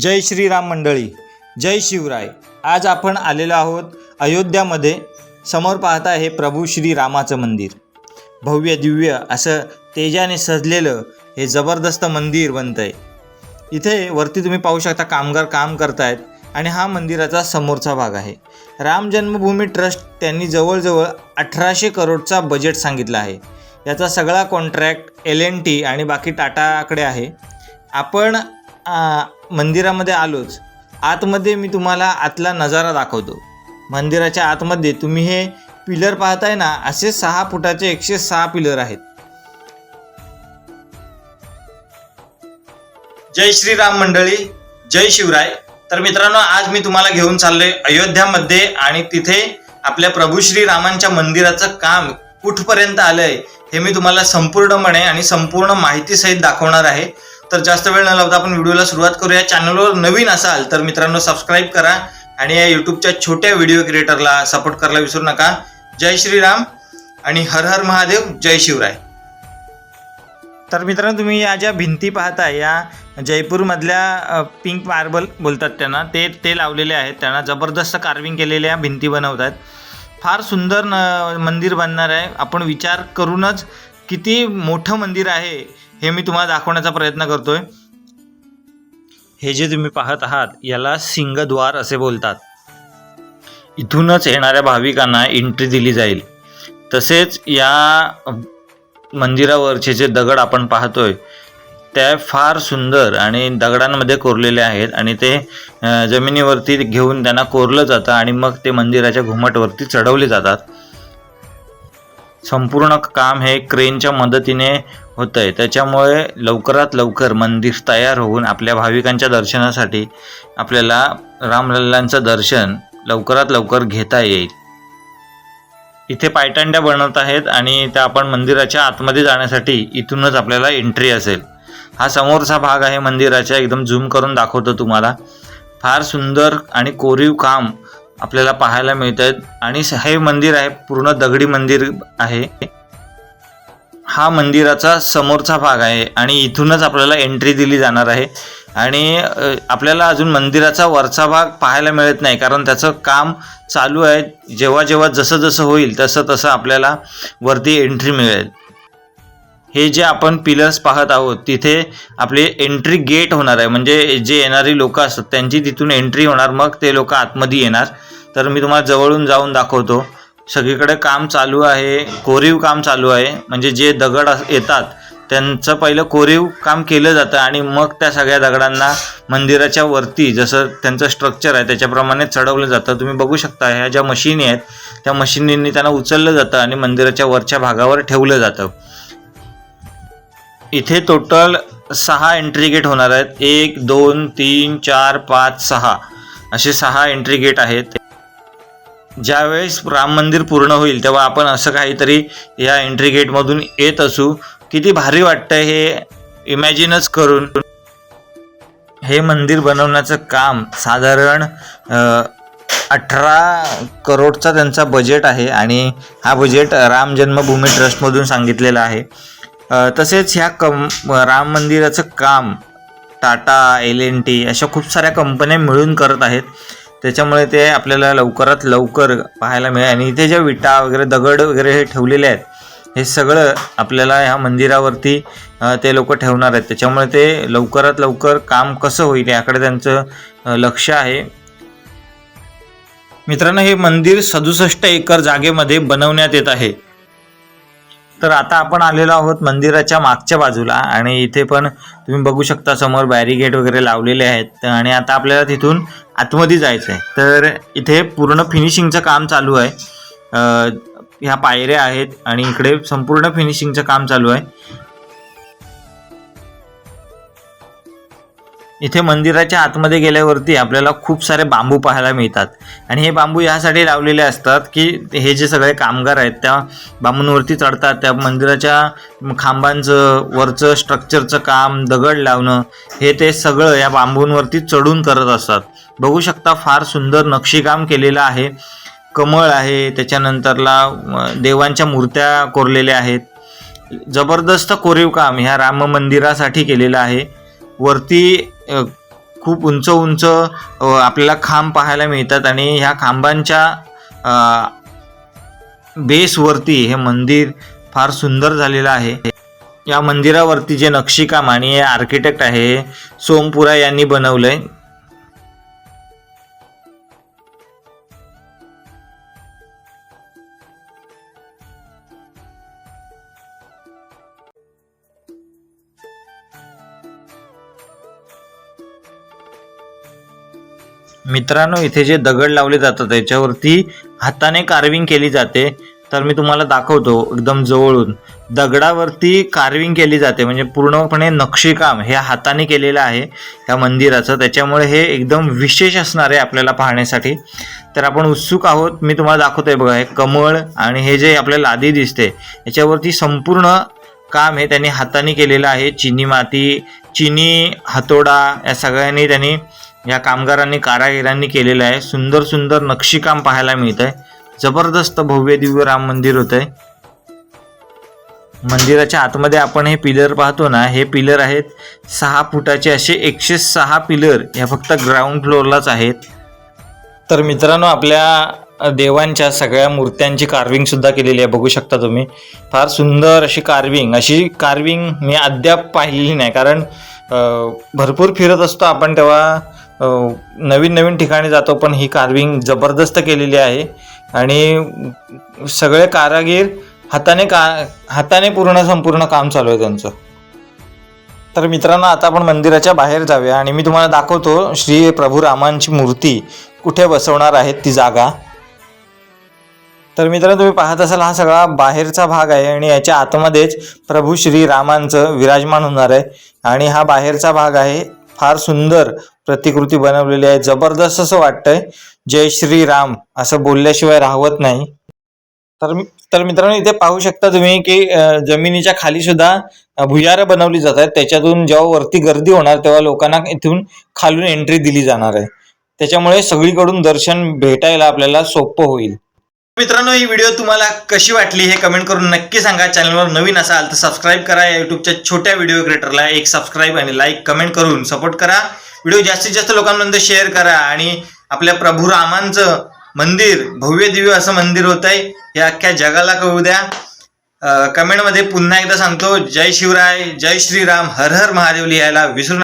जय श्रीराम मंडळी जय शिवराय. आज आपण आलेलो आहोत अयोध्यामध्ये. समोर पाहता हे प्रभू श्रीरामाचं मंदिर. भव्य दिव्य असं तेजाने सजलेलं हे जबरदस्त मंदिर बनतं आहे इथे वरती तुम्ही पाहू शकता कामगार काम करतायत आणि हा मंदिराचा समोरचा भाग आहे. राम जन्मभूमी ट्रस्ट त्यांनी जवळजवळ अठराशे करोडचा बजेट सांगितला आहे. याचा सगळा कॉन्ट्रॅक्ट एल एन टी आणि बाकी टाटाकडे आहे. आपण मंदिरामध्ये आलोच. आतमध्ये मी तुम्हाला आतला नजारा दाखवतो. मंदिराच्या आतमध्ये तुम्ही हे पिलर पाहताय ना असे सहा फुटाचे एकशे सहा पिलर आहेत. जय श्रीराम मंडळी जय शिवराय. तर मित्रांनो आज मी तुम्हाला घेऊन चाललोय अयोध्यामध्ये आणि तिथे आपल्या प्रभू श्रीरामांच्या मंदिराचं काम कुठपर्यंत आलंय हे मी तुम्हाला संपूर्णपणे आणि संपूर्ण माहितीसहित दाखवणार आहे. तर जास्त वेळ न लावता आपण व्हिडिओला सुरुवात करूया. चॅनलवर नवीन असाल तर मित्रांनो सबस्क्राईब करा आणि या युट्यूबच्या छोट्या व्हिडिओ क्रिएटरला सपोर्ट करायला विसरू नका. जय श्रीराम आणि हर हर महादेव जय शिवराय. तर मित्रांनो तुम्ही या ज्या भिंती पाहता या जयपूरमधल्या पिंक मार्बल बोलतात त्यांना ते ते लावलेले आहेत त्यांना. जबरदस्त कार्विंग केलेल्या भिंती बनवतात फार सुंदर न मंदिर बनणार आहे. आपण विचार करूनच किती मोठं मंदिर आहे हे मी तुम्हाला दाखवण्याचा प्रयत्न करतोय. हे जे तुम्ही पाहत आहात याला सिंगद्वार असे बोलतात. इथूनच येणाऱ्या भाविकांना एंट्री दिली जाईल. तसेच या मंदिरावरचे जे दगड आपण पाहतोय त्या फार सुंदर आणि दगडांमध्ये कोरलेले आहेत आणि ते जमिनीवरती घेऊन त्यांना कोरलं जातं आणि मग ते मंदिराच्या घुमटवरती चढवले जातात. संपूर्ण काम हे क्रेनच्या मदतीने होतं आहे त्याच्यामुळे लवकरात लवकर मंदिर तयार होऊन आपल्या भाविकांच्या दर्शनासाठी आपल्याला रामलल्लांचं दर्शन लवकरात लवकर घेता येईल. इथे पायटांड्या बनवत आहेत आणि त्या आपण मंदिराच्या आतमध्ये जाण्यासाठी इथूनच आपल्याला एंट्री असेल. हा समोरचा भाग आहे मंदिराच्या. एकदम झूम करून दाखवतो तुम्हाला. फार सुंदर आणि कोरीव काम आपल्याला पाहायला मिळत आहेत आणि हे मंदिर आहे पूर्ण दगडी मंदिर आहे. हा मंदिराचा समोरचा भाग आहे आणि इथूनच आपल्याला एंट्री दिली जाणार आहे. आणि आपल्याला अजून मंदिराचा वरचा भाग पाहायला मिळत नाही कारण त्याचं काम चालू आहे. जेव्हा जेव्हा जसं जसं होईल तसं तसं आपल्याला वरती एंट्री मिळेल. हे जे आपण पिलर्स पाहत आहोत तिथे आपले एंट्री गेट होणार आहे. म्हणजे जे येणारी लोक असतात त्यांची तिथून एंट्री होणार. मग ते लोक आतमध्ये येणार. तर मी तुम्हाला जवळून जाऊन दाखवतो. सगळीकडे काम चालू आहे. कोरीव काम चालू आहे. म्हणजे जे दगड येतात त्यांचं पहिलं कोरीव काम केलं जातं आणि मग त्या सगळ्या दगडांना मंदिराच्या वरती जसं त्यांचं स्ट्रक्चर आहे त्याच्याप्रमाणे चढवलं जातं. तुम्ही बघू शकता ह्या ज्या मशिनी आहेत त्या मशिनींनी त्यांना उचललं जातं आणि मंदिराच्या वरच्या भागावर ठेवलं जातं. इथे टोटल सहा एंट्री गेट होणार आहेत. एक दोन तीन चार पाच सहा. असे सहा एंट्री गेट आहेत. ज्यावेळेस राम मंदिर पूर्ण होईल तेव्हा आपण असं काहीतरी या एंट्री गेटमधून येत असू. किती भारी वाटतं हे इमॅजिनच करून. हे मंदिर बनवण्याचं काम साधारण अठरा करोडचा त्यांचा बजेट आहे आणि हा बजेट राम जन्मभूमी ट्रस्टमधून सांगितलेला आहे. तसेच ह्या कम राम मंदिराचं काम टाटा एल एन टी अशा खूप साऱ्या कंपन्या मिळून करत आहेत. त्याच्यामुळे ते आपल्याला लवकरात लवकर पाहायला मिळेल. आणि इथे ज्या विटा वगैरे दगड वगैरे हे ठेवलेले आहेत हे सगळं आपल्याला ह्या मंदिरावरती ते लोक ठेवणार आहेत. त्याच्यामुळे ते लवकरात लवकर काम कसं होईल याकडे त्यांचं लक्ष आहे. मित्रांनो हे मंदिर सदुसष्ट एकर जागेमध्ये बनवण्यात येत आहे. तर आता आपण आलेलो आहोत मंदिराच्या मागच्या बाजूला आणि इथे पण तुम्ही बघू शकता समोर बॅरिगेट वगैरे लावलेले आहेत. आणि आता आपल्याला तिथून आतमध्ये जायचं आहे तर इथे पूर्ण फिनिशिंगचं काम चालू आहे. ह्या पायऱ्या आहेत आणि इकडे संपूर्ण फिनिशिंगचं काम चालू आहे. इथे मंदिराच्या आतमध्ये गेल्यावरती आपल्याला खूप सारे बांबू पाहायला मिळतात. आणि हे बांबू यासाठी लावलेले असतात की हे जे सगळे कामगार आहेत त्या बांबूंवरती चढतात त्या मंदिराच्या खांबांचं वरचं स्ट्रक्चरचं काम दगड लावणं हे ते सगळं या बांबूंवरती चढून करत असतात. बघू शकता फार सुंदर नक्षीकाम केलेलं आहे. कमळ आहे त्याच्यानंतरला देवांच्या मूर्त्या कोरलेल्या आहेत. जबरदस्त कोरीव काम ह्या राम मंदिरासाठी केलेलं आहे. वरती खूप उंच उंच आपल्याला खांब पाहायला मिळतात आणि ह्या खांबांच्या बेसवरती हे मंदिर फार सुंदर झालेलं आहे. या मंदिरावरती जे नक्षीकाम आणि आर्किटेक्ट आहे सोमपुरा यांनी बनवलंय. मित्रांनो इथे जे दगड लावले जातात त्याच्यावरती हाताने कार्विंग केली जाते. तर मी तुम्हाला दाखवतो एकदम जवळून. दगडावरती कार्विंग केली जाते म्हणजे पूर्णपणे नक्षीकाम हे हाताने केलेलं आहे या मंदिराचं. त्याच्यामुळे हे एकदम विशेष असणार आहे आपल्याला पाहण्यासाठी. तर आपण उत्सुक आहोत मी तुम्हाला दाखवतोय बघा हे कमळ आणि हे जे आपल्याला लादी दिसते याच्यावरती संपूर्ण काम हे त्यांनी हाताने केलेलं आहे. चिनी माती चिनी हातोडा या सगळ्यांनी त्यांनी या कामगारांनी कारागिरांनी केलेलं आहे. सुंदर सुंदर नक्षीकाम पाहायला मिळत आहे जबरदस्त भव्य दिव्य राम मंदिर होत आहे मंदिराच्या आतमध्ये आपण हे पिलर पाहतो ना हे पिलर आहेत सहा फुटाचे असे एकशे सहा पिलर. या फक्त ग्राउंड फ्लोअरलाच आहेत. तर मित्रांनो आपल्या देवांच्या सगळ्या मूर्त्यांची कार्विंग सुद्धा केलेली आहे. बघू शकता तुम्ही. फार सुंदर अशी कार्विंग अशी कार्विंग मी अद्याप पाहिलेली नाही. कारण भरपूर फिरत असतो आपण तेव्हा. नवीन नवीन ठिकाणी जातो पण ही कार्विंग जबरदस्त केलेली आहे. आणि सगळे कारागीर हाताने का हाताने पूर्ण संपूर्ण काम चालू आहे त्यांचं. तर मित्रांनो आता आपण मंदिराच्या बाहेर जाऊया आणि मी तुम्हाला दाखवतो श्री प्रभू रामांची मूर्ती कुठे बसवणार आहेत ती जागा. तर मित्रांनो तुम्ही पाहत असाल हा सगळा बाहेरचा भाग आहे आणि याच्या आतमध्येच प्रभू श्री रामांचं विराजमान होणार आहे. आणि हा बाहेरचा भाग आहे फार सुंदर प्रतिकृती बनवलेली आहे. जबरदस्त असं वाटतंय. जय श्री राम असं बोलल्याशिवाय राहवत नाही. तर तर मित्रांनो इथे पाहू शकता तुम्ही की जमिनीच्या खाली सुद्धा भुयार भुयारं बनवली जात आहेत. त्याच्यातून जेव्हा वरती गर्दी होणार तेव्हा लोकांना इथून खालून एंट्री दिली जाणार आहे. त्याच्यामुळे सगळीकडून दर्शन भेटायला आपल्याला सोपं होईल. मित्रांनो ही व्हिडिओ तुम्हाला कशी वाटली हे कमेंट करून नक्की सांगा. चॅनलवर नवीन असाल तर सबस्क्राईब करा. या युट्यूबच्या छोट्या व्हिडिओ क्रिएटरला एक सबस्क्राईब आणि लाईक कमेंट करून सपोर्ट करा. व्हिडिओ जास्तीत जास्त लोकांपर्यंत शेअर करा आणि आपल्या प्रभू रामांचं मंदिर भव्य दिव्य असं मंदिर होत आहे. हे अख्ख्या जगाला कळू द्या. कमेंटमध्ये पुन्हा एकदा सांगतो. जय शिवराय जय श्रीराम हर हर महादेव लिहायला विसरू